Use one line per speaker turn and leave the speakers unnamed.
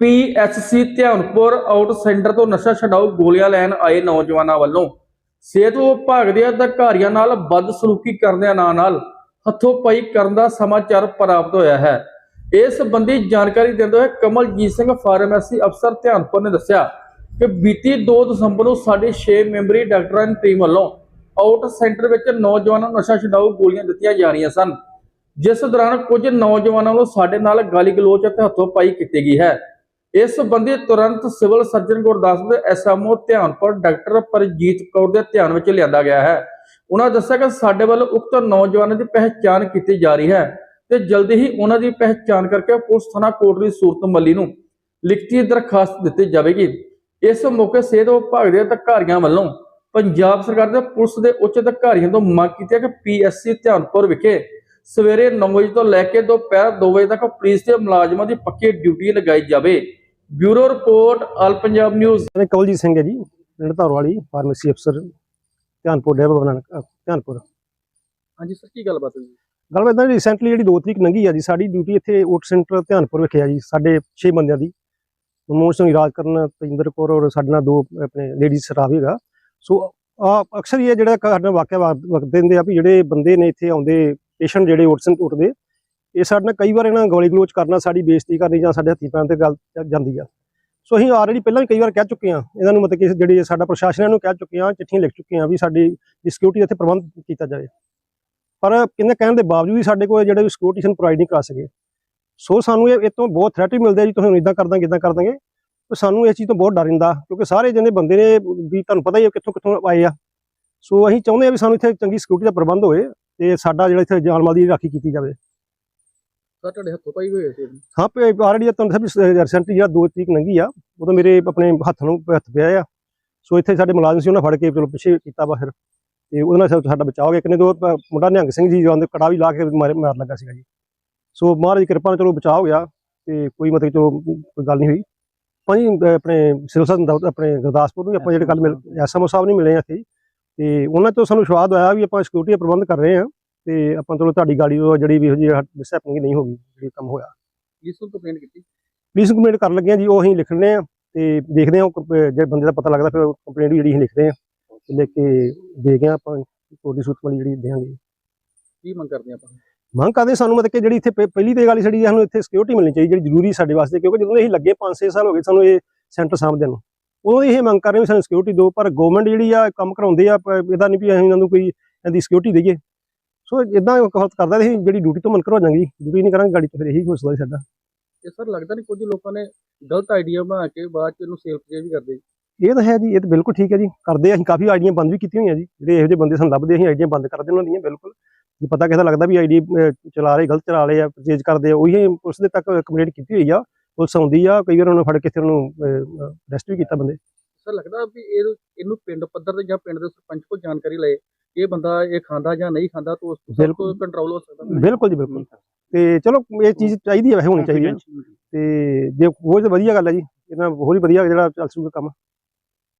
PHC Dhianpur out centre ਤੋਂ ਨਸ਼ਾ ਛਡਾਊ ਗੋਲੀਆਂ ਲੈਣ ਆਏ ਨੌਜਵਾਨਾਂ ਵੱਲੋਂ ਸਿਹਤ ਵਿਭਾਗ ਦੇ ਅਧਿਕਾਰੀਆਂ ਨਾਲ ਬਦਸਲੂਕੀ ਕਰਦਿਆਂ ਨਾਂ ਨਾਲ ਹੱਥੋਂ ਪਾਈ ਕਰਨ ਦਾ ਸਮਾਚਾਰ ਪ੍ਰਾਪਤ ਹੋਇਆ ਹੈ। ਇਸ ਸੰਬੰਧੀ ਜਾਣਕਾਰੀ ਦਿੰਦੇ ਹੋਏ ਕਮਲਜੀਤ ਸਿੰਘ ਫਾਰਮੇਸੀ ਅਫਸਰ ਧਿਆਨਪੁਰ ਨੇ ਦੱਸਿਆ ਕਿ ਬੀਤੀ 2 ਦਸੰਬਰ ਨੂੰ ਸਾਡੇ 6 ਮੈਂਬਰੀ ਡਾਕਟਰਾਂ ਦੀ ਟੀਮ ਵੱਲੋਂ ਆਊਟ ਸੈਂਟਰ ਵਿੱਚ ਨੌਜਵਾਨਾਂ ਨੂੰ ਨਸ਼ਾ ਛਡਾਊ ਗੋਲੀਆਂ ਦਿੱਤੀਆਂ ਜਾ ਰਹੀਆਂ ਸਨ। ਜਿਸ ਦੌਰਾਨ ਕੁਝ ਨੌਜਵਾਨਾਂ ਨੂੰ ਸਾਡੇ ਨਾਲ ਗਾਲੀ ਗਲੋਚ ਅਤੇ ਹੱਥੋਂ ਪਾਈ ਕੀਤੀ ਗਈ ਹੈ। ਇਸ ਸੰਬੰਧੀ ਤੁਰੰਤ ਸਿਵਲ ਸਰਜਨ ਗੁਰਦਾਸਪੁਰ ਦੇ ਐਸਐਮਓ ਧਿਆਨਪੁਰ ਡਾਕਟਰ ਪਰਜੀਤ ਕੌਰ ਦੇ ਧਿਆਨ ਵਿੱਚ ਲਿਆਂਦਾ ਗਿਆ ਹੈ। ਉਹਨਾਂ ਦੱਸਿਆ ਕਿ ਸਾਡੇ ਵੱਲ ਉਕਤ ਨੌਜਵਾਨਾਂ ਦੀ ਪਹਿਚਾਣ ਕੀਤੀ ਜਾ ਰਹੀ ਹੈ ਤੇ ਜਲਦੀ ਹੀ ਉਹਨਾਂ ਦੀ ਪਹਿਚਾਣ ਕਰਕੇ ਪੁਲਿਸ ਥਾਣਾ ਕੋਟਲੀ ਸੂਰਤ ਮੱਲੀ ਨੂੰ ਲਿਖਤੀ ਦਰਖਾਸਤ ਦਿੱਤੀ ਜਾਵੇਗੀ। ਇਸ ਮੌਕੇ ਸਿਹਤ ਵਿਭਾਗ ਦੇ ਅਧਿਕਾਰੀਆਂ ਵੱਲੋਂ ਪੰਜਾਬ ਸਰਕਾਰ ਦੇ ਪੁਲਿਸ ਦੇ ਉੱਚ ਅਧਿਕਾਰੀਆਂ ਤੋਂ ਮੰਗ ਕੀਤੀ ਹੈ ਕਿ ਪੀਐਸਸੀ ਧਿਆਨਪੁਰ ਵਿਖੇ ਸਵੇਰੇ 9 ਵਜੇ ਤੋਂ ਲੈ ਕੇ ਦੁਪਹਿਰ 2 ਵਜੇ ਤੱਕ ਪੁਲਿਸ ਦੇ ਮੁਲਾਜ਼ਮਾਂ ਦੀ ਪੱਕੀ ਡਿਊਟੀ ਲਗਾਈ ਜਾਵੇ। Bureau report all Punjab news.
ਮੈਂ ਕਵਲਜੀਤ ਸਿੰਘ ਹੈ ਜੀ ਪਿੰਡ ਧਾਰਵਾਲੀ ਫਾਰਮੇਸੀ ਅਫਸਰ ਧਿਆਨਪੁਰ ਨਾਨਕ ਅਹ ਧਿਆਨਪੁਰ।
ਹਾਂਜੀ ਸਰ ਕੀ ਗੱਲਬਾਤ ਹੋਈ
ਗੱਲ ਇਦਾਂ ਰੀਸੈਂਟਲੀ ਜਿਹੜੀ 2 ਤਰੀਕ ਲੰਘੀ ਆ ਜੀ ਸਾਡੀ ਡਿਊਟੀ ਇੱਥੇ ਓਟ ਸੈਂਟਰ ਧਿਆਨਪੁਰ ਵਿਖੇ ਆ ਜੀ ਸਾਡੇ 6 ਬੰਦਿਆਂ ਦੀ। ਮਨਮੋਹਨ ਸਿੰਘ ਰਾਜ ਕਰਨ ਤੇਜਿੰਦਰ ਕੌਰ ਔਰ ਸਾਡੇ ਨਾਲ ਦੋ ਆਪਣੇ ਲੇਡੀਜ਼ ਸਟਾਫ ਹੈਗਾ। ਸੋ ਆ ਅਕਸਰ ਹੀ ਇਹ ਜਿਹੜਾ ਸਾਡਾ ਵਾਕਿਆ ਵਕਤ ਦਿੰਦੇ ਆ ਵੀ ਜਿਹੜੇ ਬੰਦੇ ਨੇ ਇੱਥੇ ਆਉਂਦੇ ਪੇਸ਼ੈਂਟ ਜਿਹੜੇ ਓਟ ਸੈਂਟਰ ਉੱਠਦੇ ਇਹ ਸਾਡੇ ਨਾਲ ਕਈ ਵਾਰ ਇਹਨਾਂ ਗੋਲੀ ਗਲੋਚ ਕਰਨਾ, ਸਾਡੀ ਬੇਇੱਜ਼ਤੀ ਕਰਨੀ ਜਾਂ ਸਾਡੇ ਹੱਥੀਂ ਪੈਣ ਤੇ ਗੱਲ ਜਾਂਦੀ ਆ। ਸੋ ਅਸੀਂ ਆਲਰੇਡੀ ਪਹਿਲਾਂ ਵੀ ਕਈ ਵਾਰ ਕਹਿ ਚੁੱਕੇ ਹਾਂ, ਇਹਨਾਂ ਨੂੰ ਮਤਲਬ ਕਿ ਜਿਹੜੀ ਸਾਡਾ ਪ੍ਰਸ਼ਾਸਨ ਇਹਨੂੰ ਕਹਿ ਚੁੱਕੇ ਹਾਂ, ਚਿੱਠੀਆਂ ਲਿਖ ਚੁੱਕੇ ਹਾਂ ਵੀ ਸਾਡੀ ਸਿਕਿਉਰਿਟੀ ਇੱਥੇ ਪ੍ਰਬੰਧ ਕੀਤਾ ਜਾਵੇ। ਪਰ ਕਿੰਨੇ ਕਹਿਣ ਦੇ ਬਾਵਜੂਦ ਵੀ ਸਾਡੇ ਕੋਲ ਜਿਹੜੇ ਵੀ ਸਿਕਿਉਰਿਟੀ ਸਾਨੂੰ ਪ੍ਰੋਵਾਈਡ ਨਹੀਂ ਕਰਾ ਸਕੇ। ਸੋ ਸਾਨੂੰ ਇਹ ਇਹ ਤੋਂ ਬਹੁਤ ਥ੍ਰੈਟ ਵੀ ਮਿਲਦੇ ਆ ਜੀ, ਤੁਸੀਂ ਇਦਾਂ ਕਰ ਦਾਂਗੇ ਇਦਾਂ ਕਰ ਦਾਂਗੇ। ਤੇ ਸਾਨੂੰ ਇਸ ਚੀਜ਼ ਤੋਂ ਬਹੁਤ ਡਰ ਰਹਿੰਦਾ, ਕਿਉਂਕਿ ਸਾਰੇ ਜਿੰਨੇ ਬੰਦੇ ਨੇ ਵੀ ਤੁਹਾਨੂੰ ਪਤਾ ਹੀ ਹੈ ਕਿੱਥੋਂ ਕਿੱਥੋਂ ਆਏ ਆ। ਸੋ ਅਸੀਂ ਚਾਹੁੰਦੇ ਆ ਵੀ ਸਾਨੂੰ ਇੱਥੇ ਚੰਗੀ ਸਿਕਿਉਰਿਟੀ ਦਾ ਪ੍ਰਬੰਧ ਹੋਵੇ ਤੇ ਸਾਡਾ ਜਿਹੜਾ ਇੱਥੇ ਜਾਨਮਾਲ ਦੀ ਰਾਖੀ ਕੀਤੀ ਜਾਵੇ।
ਸਰ ਤੁਹਾਡੇ ਹੱਥੋਂ ਪਾਈ ਹੋਈ ਸੀ
ਹਾਂ ਪੇ ਆਲਰੇਡੀ ਤੁਹਾਨੂੰ ਸਭ ਰੀਸੈਂਟਲੀ ਜਿਹੜਾ 2 ਤਰੀਕ ਲੰਘੀ ਆ, ਉਹ ਤਾਂ ਮੇਰੇ ਆਪਣੇ ਹੱਥ ਨੂੰ ਹੱਥ ਪਿਆ ਆ। ਸੋ ਇੱਥੇ ਸਾਡੇ ਮੁਲਾਜ਼ਮ ਸੀ, ਉਹਨਾਂ ਫੜ ਕੇ ਚਲੋ ਪਿੱਛੇ ਕੀਤਾ ਵਾ ਫਿਰ। ਤੇ ਉਹਦੇ ਨਾਲ ਸਾਡਾ ਬਚਾਅ ਹੋ ਗਿਆ। ਕਿੰਨੇ ਦੋ ਮੁੰਡਾ ਨਿਹੰਗ ਸਿੰਘ ਜੀ ਜਾਂਦੇ ਕੜਾ ਵੀ ਲਾ ਕੇ ਮਾਰ ਮਾਰ ਲੱਗਾ ਸੀਗਾ ਜੀ। ਸੋ ਮਹਾਰਾਜ ਦੀ ਕਿਰਪਾ ਨਾਲ ਚਲੋ ਬਚਾਅ ਹੋ ਗਿਆ ਤੇ ਕੋਈ ਮਤਲਬ ਚਲੋ ਕੋਈ ਗੱਲ ਨਹੀਂ ਹੋਈ। ਭਾਜੀ, ਅਹ ਆਪਣੇ ਸਿਵਲ ਸਰਜਨ ਆਪਣੇ ਗੁਰਦਾਸਪੁਰ ਨੂੰ ਵੀ ਆਪਾਂ ਜਿਹੜੇ ਕੱਲ ਮਿਲ ਐਸਐਮਓ ਸਾਹਿਬ ਨਹੀਂ ਮਿਲੇ ਆ ਇੱਥੇ ਤੇ ਉਹਨਾਂ ਤੋਂ ਸਾਨੂੰ ਵਿਸ਼ਵਾਸ ਹੋਇਆ ਵੀ ਆਪਾਂ ਸਿਕਿਉਰਿਟੀ ਦਾ ਪ੍ਰਬੰਧ ਕਰ ਰਹੇ ਹਾਂ। ਤੇ ਆਪਾਂ ਚਲੋ ਤੁਹਾਡੀ ਗਾੜੀ ਉਹ ਜਿਹੜੀ ਵੀ ਜਿਹੀ ਮਿਸਹੈਪਨਿੰਗ ਨਹੀਂ ਹੋਗੀ ਜਿਹੜੀ ਕੰਮ ਹੋਇਆ।
ਪੁਲਿਸ ਨੂੰ ਕੰਪਲੇਂਟ ਕੀਤੀ?
ਪੁਲਿਸ ਕੰਪਲੇਂਟ ਕਰਨ ਲੱਗੇ ਆ ਜੀ ਉਹ ਅਸੀਂ ਲਿਖਣੇ ਆ ਤੇ ਦੇਖਦੇ ਆ ਜੇ ਬੰਦੇ ਦਾ ਪਤਾ ਲੱਗਦਾ ਫਿਰ ਕੰਪਲੇਂਟ ਜਿਹੜੀ ਅਸੀਂ ਲਿਖਦੇ ਆ ਤੇ ਲਿਖ ਕੇ ਦੇ ਗਏ ਆ ਆਪਾਂ ਤੁਹਾਡੀ ਸੂਤ ਵਾਲੀ ਜਿਹੜੀ ਦੇਾਂਗੇ
ਕੀ ਮੰਗ ਕਰਦੇ ਆਪਾਂ?
ਮੰਗ ਕਰਦੇ ਸਾਨੂੰ ਮਤਲਬ ਕਿ ਜਿਹੜੀ ਇੱਥੇ ਪਹਿ- ਪਹਿਲੀ ਤੇ ਗੱਲ ਸਾਡੀ ਸਾਨੂੰ ਇੱਥੇ ਸਿਕਿਉਰਿਟੀ ਮਿਲਣੀ ਚਾਹੀਦੀ ਜਿਹੜੀ ਜ਼ਰੂਰੀ ਸਾਡੇ ਵਾਸਤੇ ਕਿਉਂਕਿ ਜਦੋਂ ਦੇ ਅਸੀਂ ਲੱਗੇ 5-6 ਸਾਲ ਹੋ ਗਏ ਸਾਨੂੰ ਇਹ ਸੈਂਟਰ ਸਾਂਭਦੇ ਨੂੰ ਉਦੋਂ ਦੀ ਇਹ ਮੰਗ ਕਰ ਰਹੇ ਵੀ ਸਾਨੂੰ ਸਿਕਿਉਰਿਟੀ ਦਿਓ ਪਰ ਗਵਰਨਮੈਂਟ ਜਿਹੜੀ ਆ ਕੰਮ ਕਰਾਉਂਦੇ ਆ ਇਹਦਾ ਨਹੀਂ ਵੀ ਅਸੀਂ ਇਹਨਾਂ ਨੂੰ ਕੋਈ ਇਹਦੀ ਸਿਕਿਉਰਿਟੀ ਦਈਏ। ਸੋ ਇਦਾਂ ਕਹਤ ਕਰਦਾ ਅਸੀਂ ਜਿਹੜੀ ਡਿਊਟੀ ਤੋਂ ਮਨਕਰ ਹੋ ਜਾਾਂਗੇ ਡਿਊਟੀ ਨਹੀਂ ਕਰਾਂਗੇ ਗਾੜੀ ਤੋਂ ਫਿਰ ਇਹੀ ਹੌਸਲਾ ਸੀ ਸਾਡਾ।
ਇਹ ਸਰ ਲੱਗਦਾ ਨਹੀਂ ਕੁਝ ਲੋਕਾਂ ਨੇ ਗਲਤ ਆਈਡੀਆ ਬਣਾ ਕੇ ਬਾਅਦ ਚ ਇਹਨੂੰ ਸੇਲ ਪਰਚੇਜ ਵੀ ਕਰਦੇ
ਇਹ ਤਾਂ ਹੈ ਜੀ ਇਹ ਤਾਂ ਬਿਲਕੁਲ ਠੀਕ ਹੈ ਜੀ। ਕਰਦੇ ਅਸੀਂ ਕਾਫੀ ਆਈਡੀਆਂ ਬੰਦ ਵੀ ਕੀਤੀਆਂ ਹੋਈਆਂ ਜੀ। ਜਿਹੜੇ ਇਹੋ ਜਿਹੇ ਬੰਦੇ ਸਾਨੂੰ ਲੱਭਦੇ ਅਸੀਂ ਆਈਡੀਆਂ ਬੰਦ ਕਰ ਦੇਣ ਉਹਨਾਂ ਦੀਆਂ ਬਿਲਕੁਲ। ਜੇ ਪਤਾ ਕਿਸੇ ਦਾ ਲੱਗਦਾ ਵੀ ਆਈਡੀ ਚਲਾ ਰਹੇ ਗਲਤ ਚਲਾ ਰਹੇ ਆ ਪਰਚੇਜ ਕਰਦੇ ਆ ਉਹੀ ਪੁਲਿਸ ਦੇ ਤੱਕ ਕੰਪਲੇਂਟ ਕੀਤੀ ਹੋਈ ਆ। ਪੁਲਿਸ ਆਉਂਦੀ ਆ ਕਈ ਵਾਰ ਉਹਨੂੰ ਫੜ ਕੇ ਤੇ ਉਹਨੂੰ ਅਰੈਸਟ ਵੀ ਕੀਤਾ ਬੰਦੇ।
ਸਰ ਲੱਗਦਾ ਵੀ ਇਹ ਇਹਨੂੰ ਪਿੰਡ ਪੱਧਰ ਤੇ ਜਾਂ ਪਿੰਡ ਦੇ ਸਰਪੰਚ ਕੋਲ ਜਾਣਕਾਰੀ ਲਏ ਇਹ ਬੰਦਾ ਇਹ ਖਾਂਦਾ ਜਾਂ ਨਹੀਂ ਖਾਂਦਾ ਤਾਂ ਉਸ
ਬਿਲਕੁਲ।
ਕੰਟਰੋਲ ਹੋ ਸਕਦਾ
ਬਿਲਕੁਲ ਜੀ ਬਿਲਕੁਲ। ਤੇ ਚਲੋ ਇਹ ਚੀਜ਼ ਚਾਹੀਦੀ ਹੈ ਵੈਸੇ ਹੋਣੀ ਚਾਹੀਦੀ ਹੈ। ਤੇ ਜੇ ਹੋਰ ਤਾਂ ਵਧੀਆ ਗੱਲ ਹੈ ਜੀ ਇਹਨਾਂ ਹੋਰ ਹੀ ਵਧੀਆ ਜਿਹੜਾ ਚੱਲ ਸੂਗਾ ਕੰਮ।